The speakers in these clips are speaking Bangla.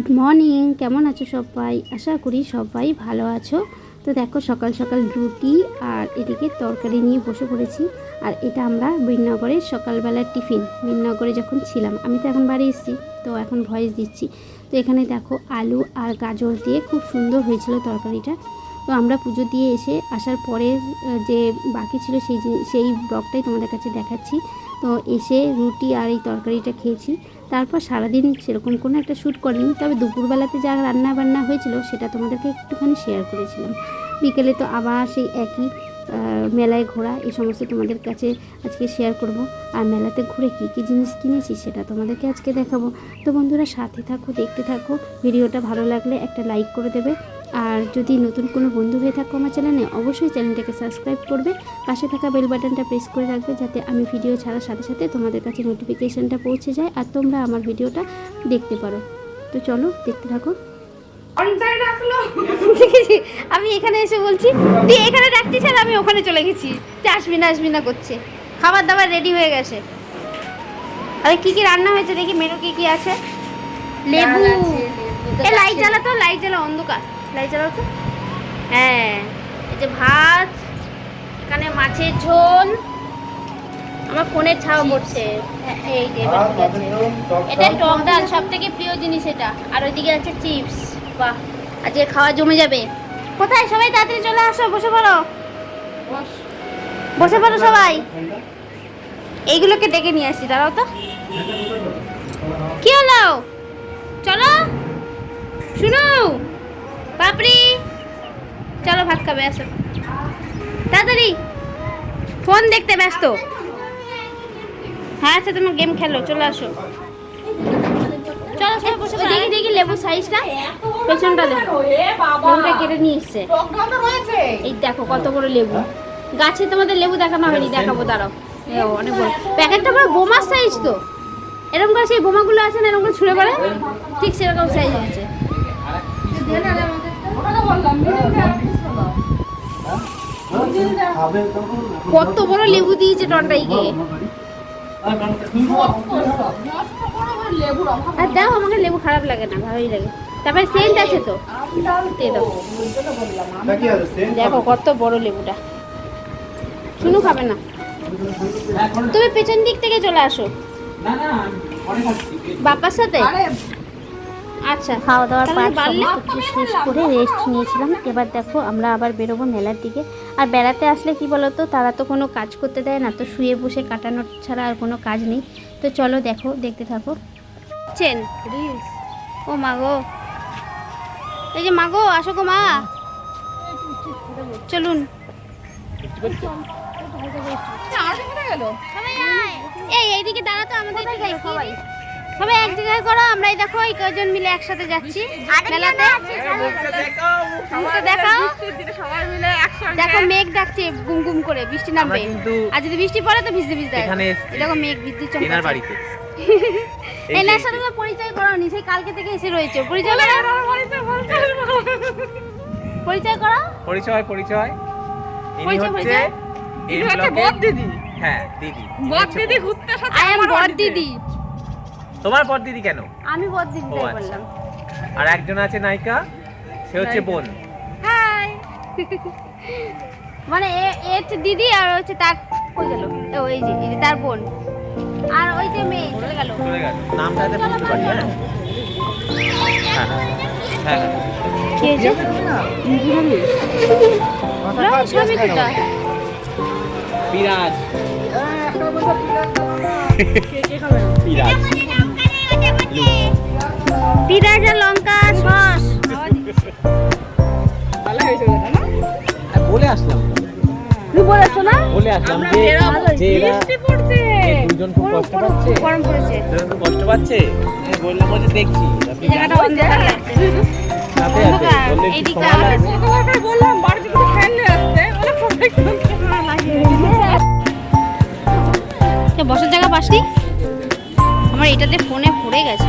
গুড মর্নিং কেমন আছো সবাই? আশা করি সবাই ভালো আছো। তো দেখো, সকাল সকাল রুটি আর এদিকে তরকারি নিয়ে বসে পড়েছি। আর এটা আমরা বীরনগরের সকালবেলার টিফিন। বীরনগরে যখন ছিলাম, আমি তো এখন বাড়ি এসেছি, তো এখন ভয়েস দিচ্ছি। তো এখানে দেখো, আলু আর গাজর দিয়ে খুব সুন্দর হয়েছিল তরকারিটা। তো আমরা পুজো দিয়ে এসে আসার পরে যে বাকি ছিল সেই সেই ব্লগটাই তোমাদের কাছে দেখাচ্ছি। তো এসে রুটি আর এই তরকারিটা খেয়েছি। তারপর সারাদিন সেরকম কোনো একটা শ্যুট করেনি। তবে দুপুরবেলাতে যা রান্না বান্না হয়েছিল সেটা তোমাদেরকে একটুখানি শেয়ার করেছিলাম। বিকেলে তো আবার সেই একই মেলায় ঘোরা এই সমস্ত তোমাদের কাছে আজকে শেয়ার করব। আর মেলাতে ঘুরে কী কী জিনিস কিনেছি সেটা তোমাদেরকে আজকে দেখাবো। তো বন্ধুরা সাথে থাকো, দেখতে থাকো। ভিডিওটা ভালো লাগলে একটা লাইক করে দেবে। আর যদি নতুন কোনো বন্ধু হয়ে থাকো আমার চ্যানেলে অবশ্যই চ্যানেলটাকে সাবস্ক্রাইব করবে। পাশে থাকা বেল বাটনটা প্রেস করে রাখবে যাতে আমি ভিডিও ছাড়ার সাথে সাথে তোমাদের কাছে নোটিফিকেশানটা পৌঁছে যায় আর তোমরা আমার ভিডিওটা দেখতে পারো। তো চলো দেখতে থাকো। আমি এখানে এসে বলছি তুই এখানে ডাকছিস আর আমি ওখানে চলে গেছি। তুই আসবি না আসবি না করছে। খাবার দাবার রেডি হয়ে গেছে। আরে কি কি রান্না হয়েছে দেখি মেনু কি কি আছে? লেবু। এ লাইট জ্বালা তো লাইট জ্বালা অন্ধকার। লাইট জ্বালাও তো? হ্যাঁ এই যে ভাত এখানে মাছের ঝোল আমার ফোনের ছাওয়া পড়ছে। হ্যাঁ, এই যে এবার ঠিক আছে। এটা টক ডাল। সব থেকে প্রিয় জিনিস এটা। আর ওইদিকে আছে চিপস। বাহ আজকে খাওয়া জমে যাবে। কোথায়? সবাই তাড়াতাড়ি চলে আসো বসে পড়ো। বসে। পড়ো সবাই। এইগুলোকে ডেকে নিয়ে আসি দাঁড়াও তো। কি হলো? চলো। শুনো। পাপড়ি চলো ভাত খাবে আসো। তাড়াতাড়ি। ফোন দেখতে ব্যস্ত। হ্যাঁ আচ্ছা তুমি গেম খেলো চলে আসো। চলো সবাই বসে দেখি দেখি লেবু সাইজটা। পেছনটা দেখো লেবুটা কেটে নিয়ে এসছে। এই দেখো কত বড় লেবু। গাছে তোমাদের লেবু দেখানো হয়নি দেখাবো দাঁড়াও। অনেক বড়। প্যাকেটটা পুরো বোমার সাইজ তো। এরকম করে সেই বোমাগুলো আছে না এরকম করে ছুঁড়ে পড়ে ঠিক সেরকম সাইজ হয়েছে কত বড় লেবু দিয়েছে টনটাইকে আর দাও, আমাকে লেবু খারাপ লাগে না, ভালোই লাগে। তারপরে সেন্ট আছে তো। দেখো কত বড় লেবুটা। শুনু খাবে না। তুমি পেছন দিক থেকে চলে আসো। বাবার সাথে? আচ্ছা খাওয়া দাওয়ার পর সমস্ত কিছু শেষ করে রেস্ট নিয়েছিলাম। এবার দেখো আমরা আবার বেরোবো মেলার দিকে। আর বেড়াতে আসলে কি বলতো তারা তো কোনো কাজ করতে দেয় না তো শুয়ে বসে কাটানোর ছাড়া আর কোনো কাজ নেই। তো চলো দেখো দেখতে থাকো। চেন ও মা গো। এই যে মা গো আসো গো মা। চলুন। এই এইদিকে দাঁড়াতো আমাদের সবাই? সবাই এক জায়গায় করো আমরাই দেখো এই কজন মিলে একসাথে যাচ্ছি মেলাতে। দেখাও দেখো মেঘ ডাকছে গুম গুম করে বৃষ্টি নামবে। আর যদি বৃষ্টি পড়ে তো ভিজতে ভিজতে। দেখো মেঘ বিদ্যুৎ এনার চমকাচ্ছে। বাড়িতে। এই সাথে তো পরিচয় করোনি সেই কালকে থেকে এসে রয়েছে। পরিচয় করো। পরিচয় করো। পরিচয় পরিচয়। ইনি হচ্ছে এই ইনি হচ্ছে বড় দিদি। হ্যাঁ দিদি। বড় দিদি ঘুরতে এসেছে আই এম বড় দিদি। তোমার পর দিদি কেন? আমি বড় দিদি তাই আচ্ছা। বললাম। আর একজন আছে নায়িকা? সে হচ্ছে বোন। হাই। মানে এ এ হচ্ছে দিদি আর হচ্ছে তার কই গেল? ও এই যে এই যে তার বোন। আর ওই যে মেয়ে চলে গেল। চলে গেল। নামটা বুঝতে পারি হ্যাঁ হ্যাঁ কি হয়েছে? ছবি দুটা বিরাজ। বিরাজ। পিঁয়াজ লঙ্কা সস। ভালো হয়েছে না? বলে আসলাম। তুই বলেছ না? বলে আসলাম যে যে এরা বৃষ্টি পড়ছে। দুজন খুব কষ্ট পাচ্ছে। গরম পড়েছে। খুব কষ্ট পাচ্ছে। আমি বললাম যে দেখছি। আপনি জায়গাটা অন্ধকার। লাগছে সাথে আছে। বললে একটু সময় লাগবে। ছোটবেলা বললাম বাড়িতে কিছু ফ্যান নিয়ে আসতে বলে বসার জায়গা পাসনি? আমার এটাতে ফোনে পড়ে গেছে।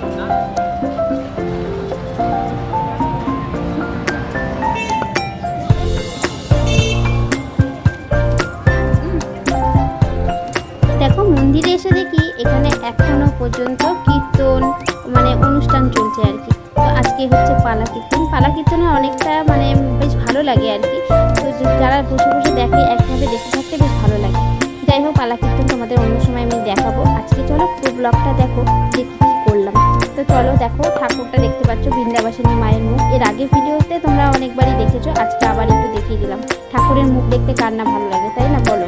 মন্দিরে এসে দেখি এখানে এখনও পর্যন্ত কীর্তন মানে অনুষ্ঠান চলছে আর কি। তো আজকে হচ্ছে পালা কীর্তন। পালা কীর্তনে অনেকটা মানে বেশ ভালো লাগে আর কি। তো যারা বসে বসে দেখে, একভাবে দেখে থাকতে বেশ ভালো লাগে। যাই হোক, পালা কীর্তন তোমাদের অন্য সময় আমি দেখাবো। আজকে চলো পুরো ব্লগটা দেখো যে কী করলাম। তো চলো দেখো, ঠাকুরটা দেখতে পাচ্ছ বৃন্দাবাসিনী মায়ের মুখ। এর আগের ভিডিওতে তোমরা অনেকবারই দেখেছ, আজকে আবার একটু দেখিয়ে দিলাম। ঠাকুরের মুখ দেখতে কার না ভালো লাগে, তাই না? বলো।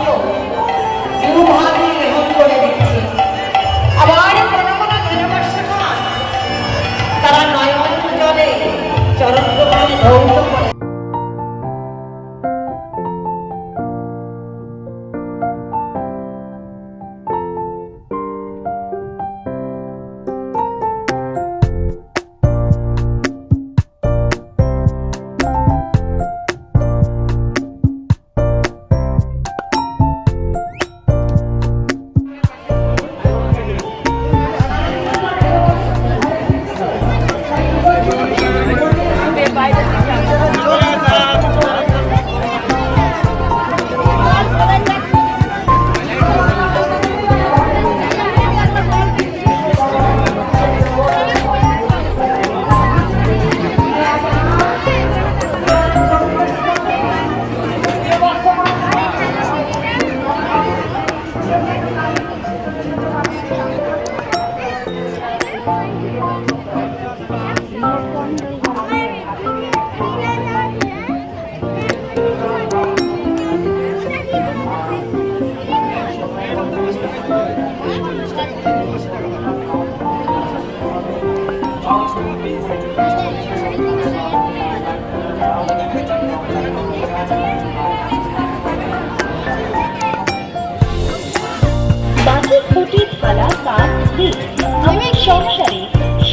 সংসারে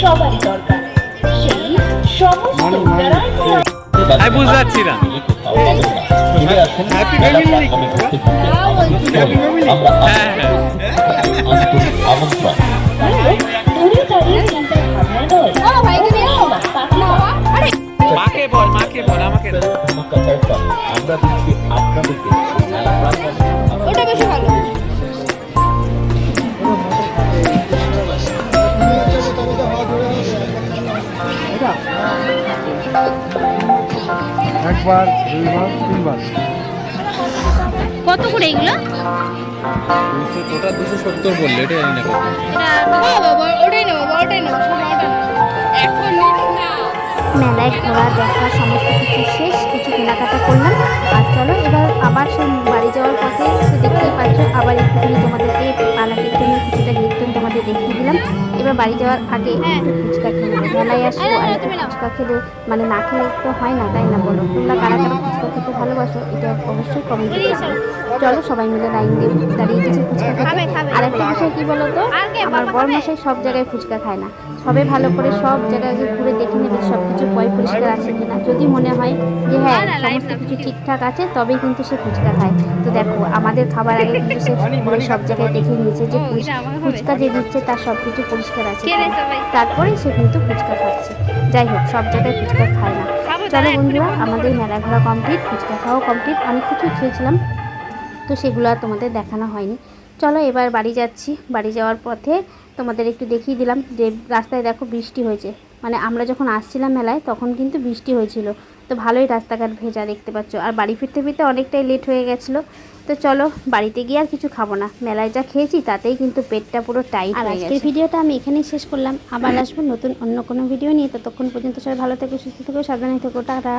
সবারই দরকার। সেই সমস্ত আমি বুঝতে পারছি না আমন্ত্রণ একবার দুইবার তিনবার কত করে এগুলো ওটা দুশো সত্তর বললে এটা জানি না কত। ওটাই নেব ওটাই নেব সব ওটা নেব। এখন মেলায় ঘোরা দেখা সমস্ত কিছু শেষ কিছু কেনাকাটা করলাম আর চলো এবার আবার সেই বাড়ি যাওয়ার পথে তো দেখতেই পাচ্ছ আবার একটুখানি তোমাদেরকে পালা কীর্তনের কিছুটা কীর্তন তোমাদের দেখিয়ে দিলাম। এবার বাড়ি যাওয়ার আগে একটু ফুচকা খেয়ে নেব। মেলায় আসব আর ফুচকা খেলে মানে না খেলে তো হয় না তাই না বলো? তোমরা কারা কারা ফুচকা খেতে ভালোবাসো এটা অবশ্যই কমেন্ট জানাও চলো সবাই মিলে লাইন দিয়ে দাঁড়িয়ে গেছি ফুচকা খেতে। আর একটা বিষয় কি বলো তো আমার বর মশাই সব জায়গায় ফুচকা খায় না। সবে ভালো করে সব জায়গায় ঘুরে দেখে নেবে সব কিছু পয় পরিষ্কার আছে কিনা। যদি মনে হয় যে হ্যাঁ সমস্ত কিছু ঠিকঠাক আছে তবেই কিন্তু সে ফুচকা খায়। তো দেখো আমাদের খাবার আগে কিন্তু সে সব জায়গায় দেখে নিয়েছে যে ফুচ- ফুচকা যে দিচ্ছে তার সব কিছু পরিষ্কার আছে। তারপরে সে কিন্তু ফুচকা খাচ্ছে। যাই হোক সব জায়গায় ফুচকা খায় না। চলো বন্ধুরা আমাদের মেলা ঘোরা কমপ্লিট ফুচকা খাওয়া কমপ্লিট অনেক কিছু খেয়েছিলাম। তো সেগুলো আর তোমাদের দেখানো হয়নি। চলো এবার বাড়ি যাচ্ছি। বাড়ি যাওয়ার পথে তোমাদের একটু দেখিয়ে দিলাম যে রাস্তায় দেখো বৃষ্টি হয়েছে। মানে আমরা যখন আসছিলাম মেলায় তখন কিন্তু বৃষ্টি হয়েছিল। তো ভালোই রাস্তাঘাট ভেজা দেখতে পাচ্ছ। আর বাড়ি ফিরতে ফিরতে অনেকটাই লেট হয়ে গেছিল। তো চলো বাড়িতে গিয়ে আর কিছু খাব না। মেলায় যা খেয়েছি তাতেই কিন্তু পেটটা পুরো টাইট আর আজকের ভিডিওটা আমি এখানেই শেষ করলাম। আবার আসব নতুন অন্য কোনো ভিডিও নিয়ে। ততক্ষণ পর্যন্ত সবাই ভালো থেকো সুস্থ থেকো সাবধানে থেকো। টাটা।